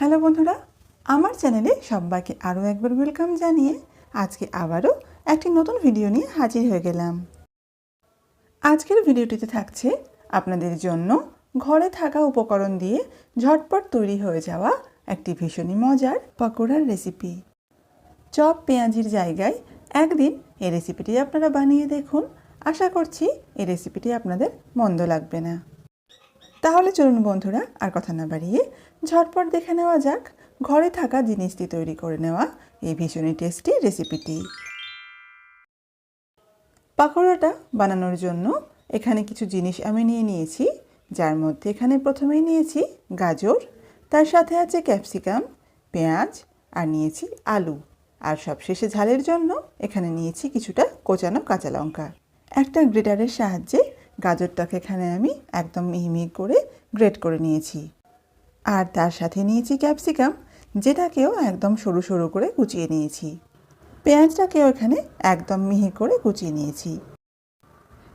Hello বন্ধুরা, আমার চ্যানেলে সবাইকে আরও একবার ওয়েলকাম জানিয়ে আজকে আবারও একটি নতুন ভিডিও নিয়ে হাজির হয়ে গেলাম। আজকের ভিডিওটিতে থাকছে আপনাদের জন্য ঘরে থাকা উপকরণ দিয়ে ঝটপট তৈরি হয়ে যাওয়া একটি ভীষণই মজার পকোড়ার রেসিপি চপ পেঁয়াজির জায়গায় একদিন এই রেসিপিটি আপনারা বানিয়ে দেখুন। আশা করছি এই রেসিপিটি আপনাদের মন্দ লাগবে না। তাহলে চলুন বন্ধুরা, আর কথা না বাড়িয়ে ঝটপট দেখে নেওয়া যাক। ঘরে থাকা জিনিস দিয়ে তৈরি করে নেওয়া এই ভীষণই টেস্টি রেসিপিটি পাকোড়াটা বানানোর জন্য এখানে কিছু জিনিস আমি নিয়ে নিয়েছি। যার মধ্যে এখানে প্রথমেই নিয়েছি গাজর, তার সাথে আছে ক্যাপসিকাম পেঁয়াজ, আর নিয়েছি আলু। আর সবশেষে ঝালের জন্য এখানে নিয়েছি কিছুটা কোচানো কাঁচা লঙ্কা। একটা গ্রেটারের সাহায্যে গাজরটাকে এখানে আমি একদম মিহি করে গ্রেট করে নিয়েছি। আর তার সাথে নিয়েছি ক্যাপসিকাম, যেটাকেও একদম সরু সরু করে কুচিয়ে নিয়েছি। পেঁয়াজটাকেও এখানে একদম মিহি করে কুচিয়ে নিয়েছি।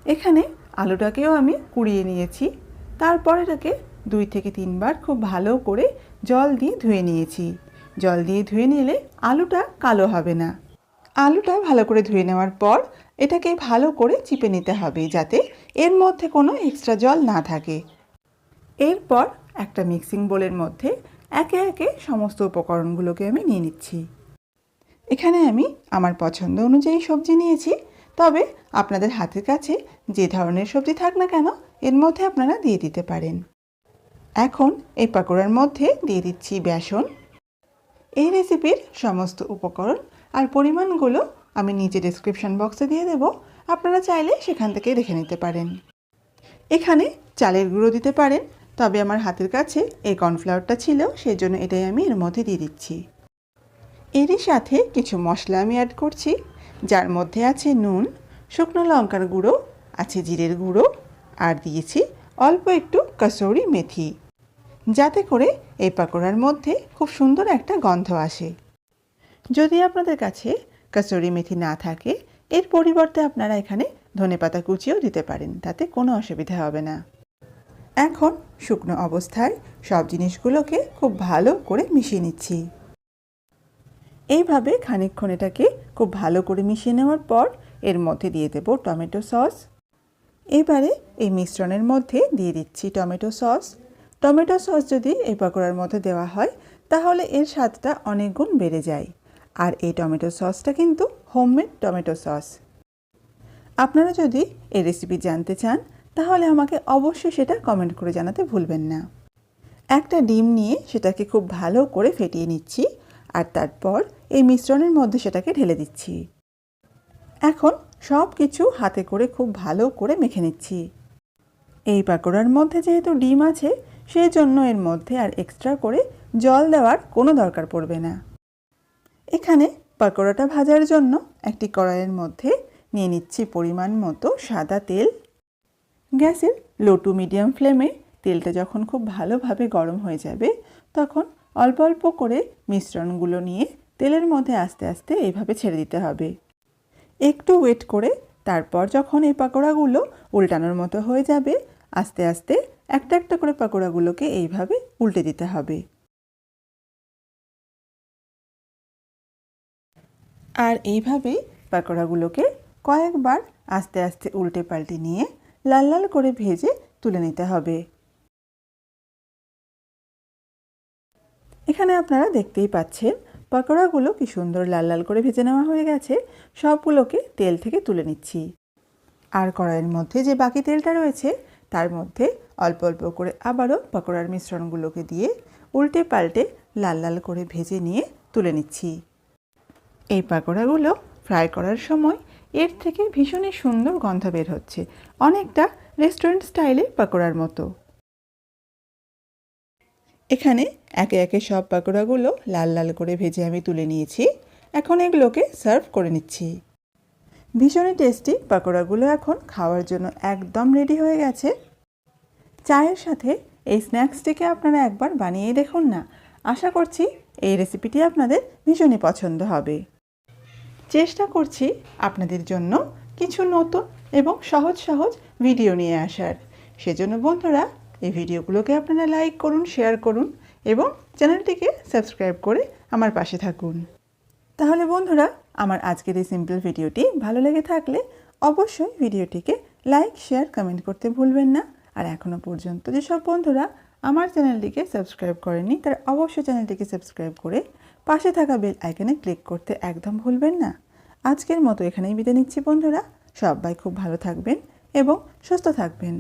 এখানে আলুটাকেও আমি কুড়িয়ে নিয়েছি। তারপর এটাকে দুই থেকে তিনবার খুব ভালো করে জল দিয়ে ধুয়ে নিয়েছি। জল দিয়ে ধুয়ে নিলে আলুটা কালো হবে না। আলুটা ভালো করে ধুয়ে নেওয়ার পর এটাকে ভালো করে চিপে নিতে হবে যাতে এর মধ্যে কোনো এক্সট্রা জল না থাকে। এরপর একটা মিক্সিং বোলের মধ্যে একে একে সমস্ত উপকরণগুলোকে আমি নিয়ে নিচ্ছি। এখানে আমি আমার পছন্দ অনুযায়ী সবজি নিয়েছি, তবে আপনাদের হাতের কাছে যে ধরনের সবজি থাক না কেন, এর মধ্যে আপনারা দিয়ে দিতে পারেন। এখন এই পাকোড়ার মধ্যে দিয়ে দিচ্ছি বেসন। এই রেসিপির সমস্ত উপকরণ আর পরিমাণগুলো আমি নিচে ডিসক্রিপশন বক্সে দিয়ে দেব, আপনারা চাইলে সেখান থেকে দেখে নিতে পারেন। এখানে চালের গুঁড়ো দিতে পারেন তবে আমার হাতের কাছে এই কর্নফ্লাওয়ারটা ছিল সেই জন্য এটাই আমি এর মধ্যে দিয়ে দিচ্ছি। এরই সাথে কিছু মশলা আমি অ্যাড করছি, যার মধ্যে আছে নুন, শুকনো লঙ্কার গুঁড়ো, আছে জিরের গুঁড়ো, আর দিয়েছি অল্প একটু কসৌরি মেথি, যাতে করে এই পাকোড়ার মধ্যে খুব সুন্দর একটা গন্ধ আসে। যদি আপনাদের কাছে কসুরি মেথি না থাকে, এর পরিবর্তে আপনারা এখানে ধনেপাতা কুচিও দিতে পারেন, তাতে কোনো অসুবিধা হবে না। এখন শুকনো অবস্থায় সব জিনিসগুলোকে খুব ভালো করে মিশিয়ে নিচ্ছি। এইভাবে খানিকক্ষণ এটাকে খুব ভালো করে মিশিয়ে নেওয়ার পর এর মধ্যে দিয়ে দেব টমেটো সস। এবারে এই মিশ্রণের মধ্যে দিয়ে দিচ্ছি টমেটো সস। টমেটো সস যদি এই পকোড়ার মধ্যে দেওয়া হয়, তাহলে এর স্বাদটা অনেক গুণ বেড়ে যায়। আর এই টমেটো সসটা কিন্তু হোমমেড টমেটো সস। আপনারা যদি এই রেসিপি জানতে চান তাহলে আমাকে অবশ্যই সেটা কমেন্ট করে জানাতে ভুলবেন না। একটা ডিম নিয়ে সেটাকে খুব ভালো করে ফেটিয়ে নিচ্ছি আর তারপর এই মিশ্রণের মধ্যে সেটাকে ঢেলে দিচ্ছি। এখন সব কিছু হাতে করে খুব ভালো করে মেখে নিচ্ছি। এই পাকোড়ার মধ্যে যেহেতু ডিম আছে সেই জন্য এর মধ্যে আর এক্সট্রা করে জল দেওয়ার কোনো দরকার পড়বে না। এখানে পাকোড়াটা ভাজার জন্য একটি কড়াইয়ের মধ্যে নিয়ে নিচ্ছি পরিমাণ মতো সাদা তেল গ্যাসের লো টু মিডিয়াম ফ্লেমে তেলটা যখন খুব ভালোভাবে গরম হয়ে যাবে, তখন অল্প অল্প করে মিশ্রণগুলো নিয়ে তেলের মধ্যে আস্তে আস্তে এইভাবে ছেড়ে দিতে হবে। একটু ওয়েট করে তারপর যখন এই পাকোড়াগুলো উল্টানোর মতো হয়ে যাবে, আস্তে আস্তে একটা একটা করে পাকোড়াগুলোকে এইভাবে উল্টে দিতে হবে। আর এইভাবেই পাকোড়াগুলোকে কয়েকবার আস্তে আস্তে উল্টে পাল্টে নিয়ে লাল লাল করে ভেজে তুলে নিতে হবে। এখানে আপনারা দেখতেই পাচ্ছেন, পকোড়াগুলো কি সুন্দর লাল লাল করে ভেজে নেওয়া হয়ে গেছে। সবগুলোকে তেল থেকে তুলে নিচ্ছি। আর কড়াইয়ের মধ্যে যে বাকি তেলটা রয়েছে, তার মধ্যে অল্প অল্প করে আবারও পকোড়ার মিশ্রণগুলোকে দিয়ে উল্টে পাল্টে লাল লাল করে ভেজে নিয়ে তুলে নিচ্ছি। এই পাকোড়াগুলো ফ্রাই করার সময় এর থেকে ভীষণই সুন্দর গন্ধ বের হচ্ছে। অনেকটা রেস্টুরেন্ট স্টাইলে পাকোড়ার মতো। এখানে একে একে সব পাকোড়াগুলো লাল লাল করে ভেজে আমি তুলে নিয়েছি। এখন এগুলোকে সার্ভ করে নিচ্ছি। ভীষণই টেস্টি পাকোড়াগুলো এখন খাওয়ার জন্য একদম রেডি হয়ে গেছে। চায়ের সাথে এই স্ন্যাক্সটিকে আপনারা একবার বানিয়ে দেখুন না। আশা করছি এই রেসিপিটি আপনাদের ভীষণই পছন্দ হবে। চেষ্টা করছি আপনাদের জন্য কিছু নতুন এবং সহজ সহজ ভিডিও নিয়ে আসার। সেজন্য বন্ধুরা, এই ভিডিওগুলোকে আপনারা লাইক করুন শেয়ার করুন এবং চ্যানেলটিকে সাবস্ক্রাইব করে আমার পাশে থাকুন। তাহলে বন্ধুরা, আমার আজকের এই সিম্পল ভিডিওটি ভালো লেগে থাকলে অবশ্যই ভিডিওটিকে লাইক শেয়ার কমেন্ট করতে ভুলবেন না। আর এখনও পর্যন্ত যেসব বন্ধুরা আমার চ্যানেলটিকে সাবস্ক্রাইব করেনি তারা অবশ্যই চ্যানেলটিকে সাবস্ক্রাইব করে পাশে থাকা বেল আইকনে ক্লিক করতে একদম ভুলবেন না। আজকের মতো এখানেই বিদায় নিচ্ছি বন্ধুরা। সবাই খুব ভালো থাকবেন এবং সুস্থ থাকবেন।